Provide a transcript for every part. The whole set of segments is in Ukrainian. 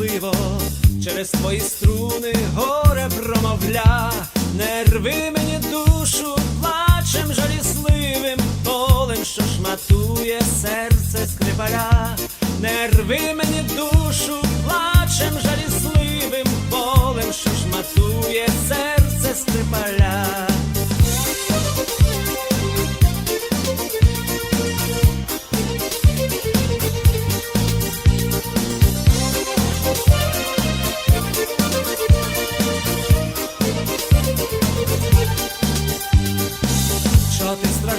тужливо, через твої струни горе промовля, не рви мені душу плачем жалісливим, болем, що шматує серце скрипаля, не рви мені душу плачем жалісливим, болем, що шматує серце скрипаля.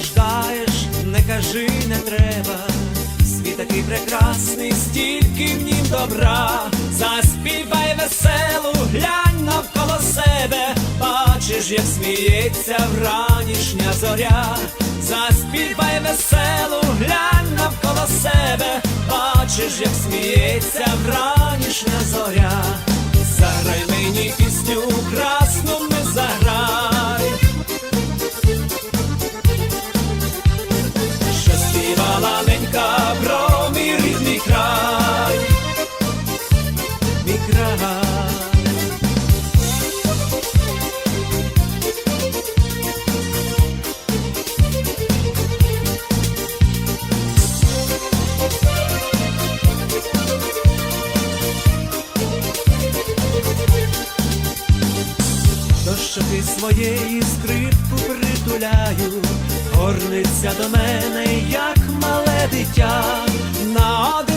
Страждаєш, не кажи, не треба. Світ такий прекрасний, стільки в нім добра. Заспівай веселу, глянь навколо себе, бачиш, як сміється вранішня зоря. Заспівай веселу, глянь навколо себе, бачиш, як сміється вранішня зоря. Заграй мені мій край. До щоки своєї скрипку притуляю, горниться до мене, як мале дитя, наодинці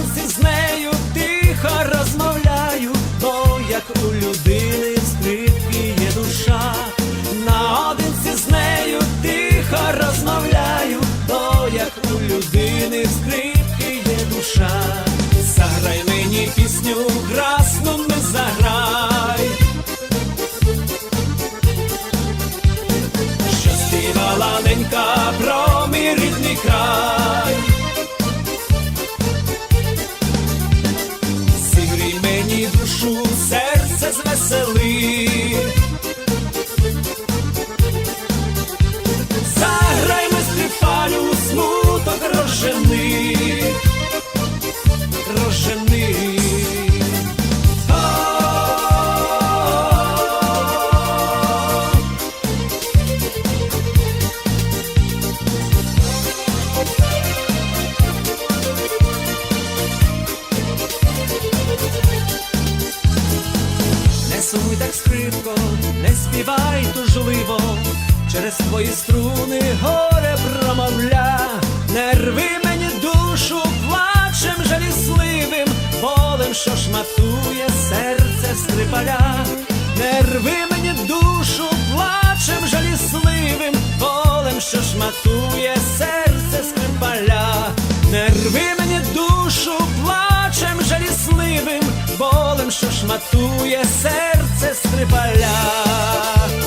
рідний край. Сумуй так скрипко, не співай тужливо, через твої струни горе промовля, не рви мені душу плачем жалісливим, болем, що шматує серце скрипаля, не рви мені душу плачем жалісливим, болем, що шматує серце скрипаля, не рви мені що шматує серце скрипаля.